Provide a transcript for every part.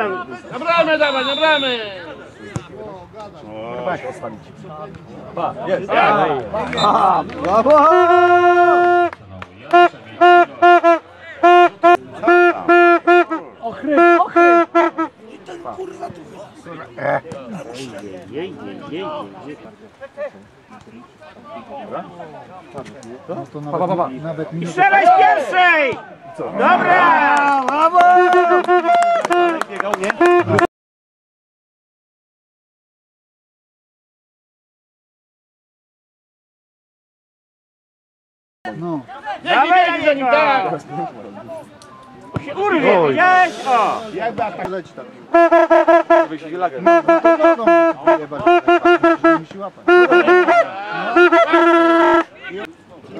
tam. Na bramę dawaj, na bramę! Jej, jej, jej, jej. I strzelaj z pierwszej! Dobra! Dawaj, jak za nim tak! Bo się urwie, widziałeś? O!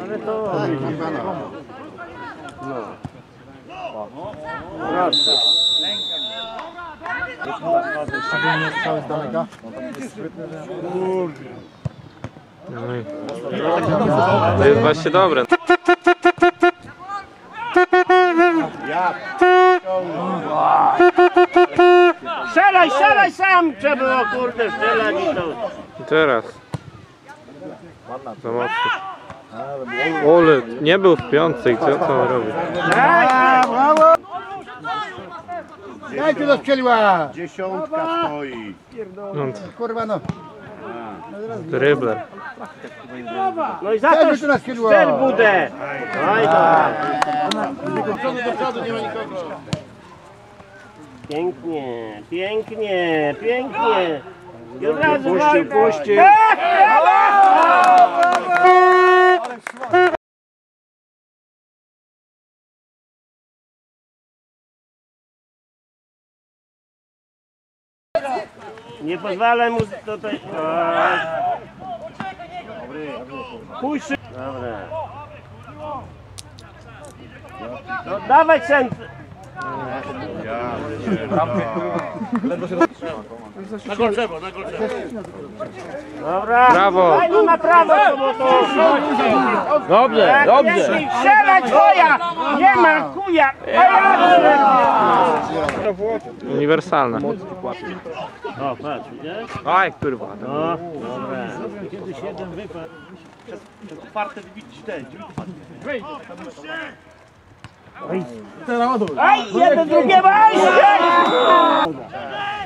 Ale to... Proszę. To jest właśnie dobre. Strzelaj, strzelaj sam! Trzeba było kurde strzelać i to... I teraz. Za mocno. Ole, nie był w piątce i co to robi? Tak, Daj tu do strzeliła! Dziesiątka stoi. No, Kurwa no. drybler. No i za to Daj tu na skrzydło! strzel budę! Nikogo. Pięknie, pięknie, pięknie. I od razu walka. Nie pozwalaj mu tutaj. Pójdź. szy- Dobra. No dawaj Na gol trzeba, na gol trzeba. Dobra. Brawo. Na prawo. Dobrze, Tak, dobrze. nie, Strzelać twoja! Nie ma kuja! Uniwersalne. O, patrz, widziałeś? Aj, kurwa. No, dobra. Otwarte widzisz te, drzwi Aj, jeden drugie wejście!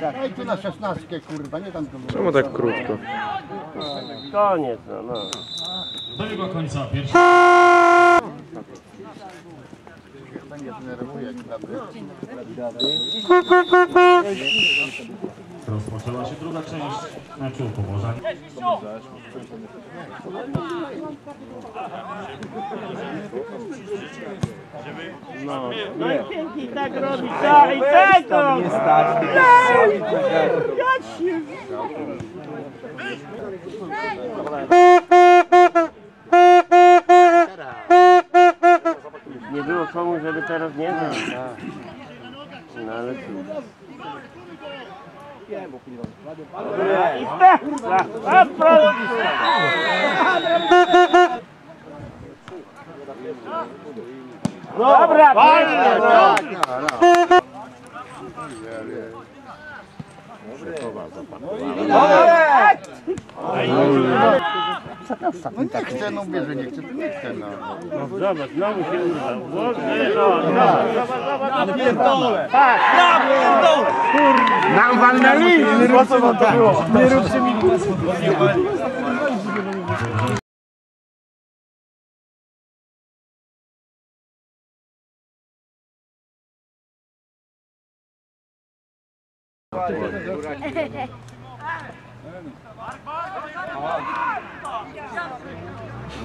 Daj tu na szesnastkę kurwa, nie tam tu. Czemu tak krótko? Koniec, no, no. Do jego końca pierwszy. Rozpoczęła się druga część meczu Pomorzanie. No, no i tak robi, co? I tego! Nie stać, Nie było komu, żeby teraz nie znał. No ale cóż. I tak! A, proszę! Dobra, pięknie, no. No nie chcę, no mówię, że nie chcę, to nie chcę no. No zobacz, znowu się uda. Boże, no, zobacz, zobacz, zobacz. Napierdolę. Tak. Napierdolę. Kurde. Nam walnęli. Po co wam to było? Nie róbcie mi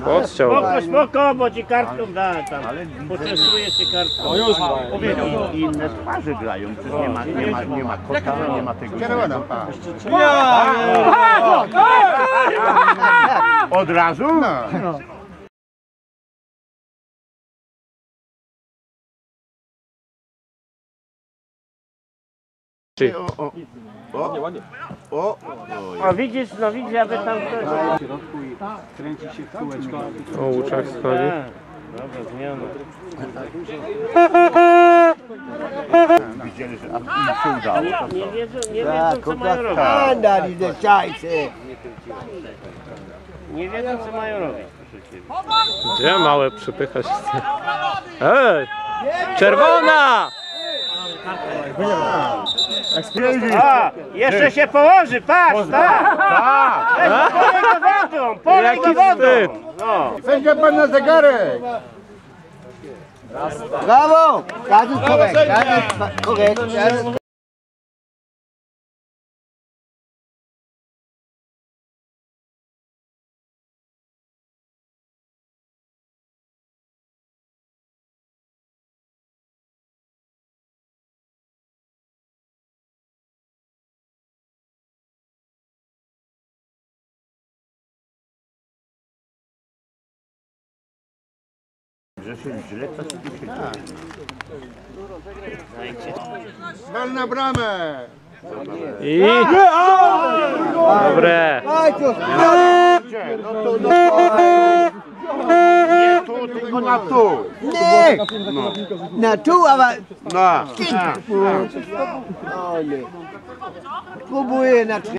Podstrzał. Spoko, spoko, bo ci kartką da tam. Poczęstuję cię kartką. I inne twarze grają, przecież nie ma, nie ma, nie ma kota, nie ma tego. Czerwona. Od razu? No. Czy- O, O, widzisz, no widzisz, aby tam ktoś... O, łuczak schodzi. Tak. Dobra, zmiana. Widzieli, że im się udało. Nie wiedzą, nie wiedzą co mają robić. Skandal i zeszajcy. Nie wiedzą co mają robić. Gdzie małe przypychać chce? Ej! Czerwona! A, jeszcze się położy, patrz, tak! Tak! Polej go wodą, polej go wodą! No. Sędzia pan na zegarek. Brawo! Korrekt. Das Że się źle Bal na bramę. I... Dobre! No to, no nie tu, tylko na tu. Na tu, aber Na. oh, nee. Próbuję na trzy.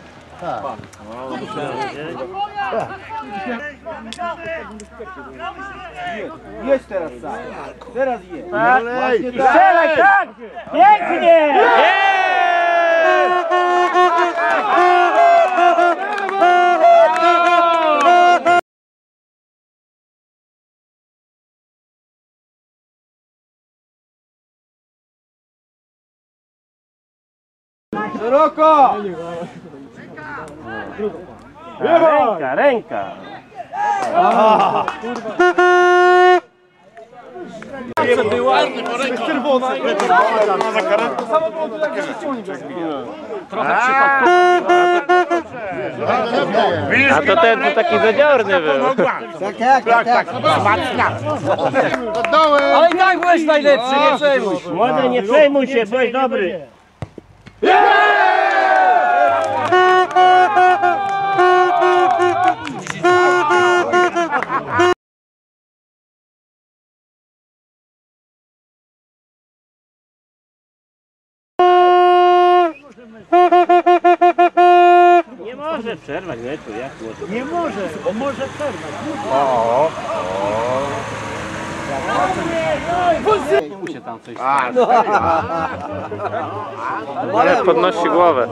Jest teraz sam. Teraz jest. I strzelaj, tak! Pięknie! Szeroko! Ręka, ręka! A to ten to taki zadziorny był. Tak, tak, tak. tak. Ale i tak byłeś najlepszy, nie przejmuj się. Młody, nie przejmuj się, byłeś dobry. Nie może przerwać meczu, jak młody. Nie może, bo może przerwać. Ale podnosi głowę.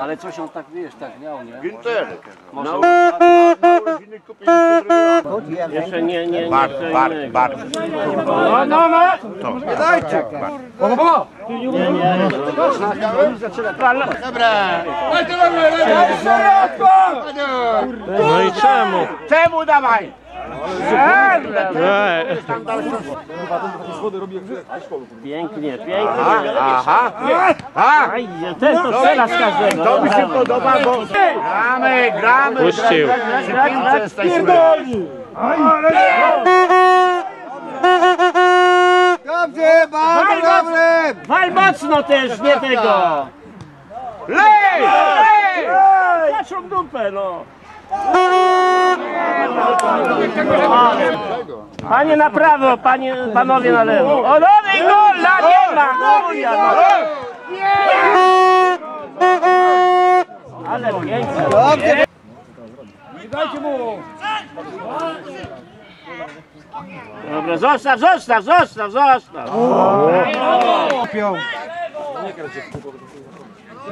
Ale coś on tak, wiesz, tak miał, nie? Ginter. Na, na, na urodziny kupię jeszcze nie, nie, nie. Bar, bar, bar. No, no, no! No i czemu? Czemu dawaj? Pięknie, pięknie. Aha, aha. Ten to strzela z każdego. To mi się podoba, bo gramy, gramy. Puścił. Jesteśmy. Dobrze, bardzo dobrze! Wal mocno też, nie tego. Lej! Lej! Naszą dupę, no. Panie na prawo, panie, panowie na lewo. O, no i gola nie ma! Ja, no. Pięknie. Dobrze! Dobra, zostaw, zostaw, zostaw, zostaw.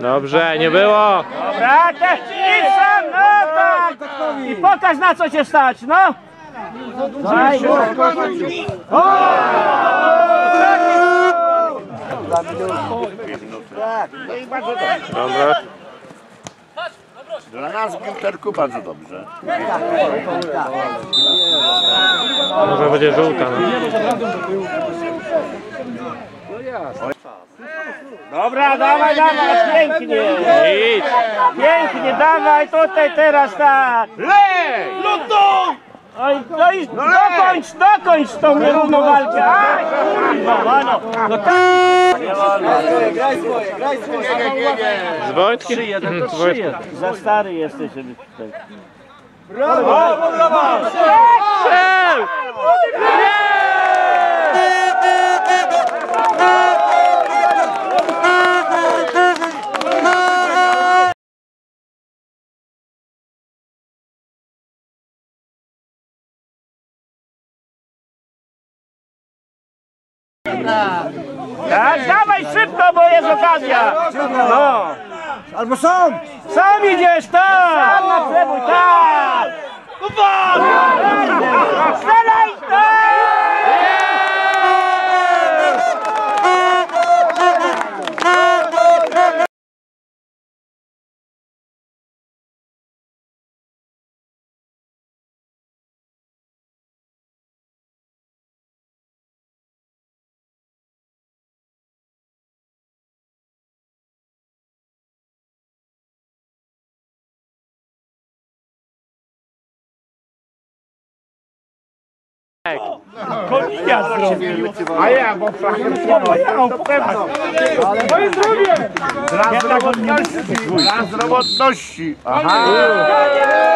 Dobrze, nie było. Dobra, też i sam, no tak. I pokaż na co cię stać, no. Daj, Dobra. Dla nas Ginterku bardzo dobrze. Może będzie żółta. No. Dobra, dawaj, dawaj, pięknie. Pięknie, dawaj tutaj teraz tak. Lej! No to! Oj, no i dokończ, dokończ tą nierówną walkę. Kurwa, no, no tak. Graj swoje, graj swoje. Z Wojtkiem? Z Wojtkiem. Za stary jesteś, żeby tutaj. Strzel! Tak, dawaj szybko, bo jest okazja. No. Albo są! Sam idziesz, tak! Sam na przebój, tak! Strzelaj, tak! Konia zrobił. A ja, bo flachę To jest drugie. Dla zdrowotności. Dla zdrowotności. Aha.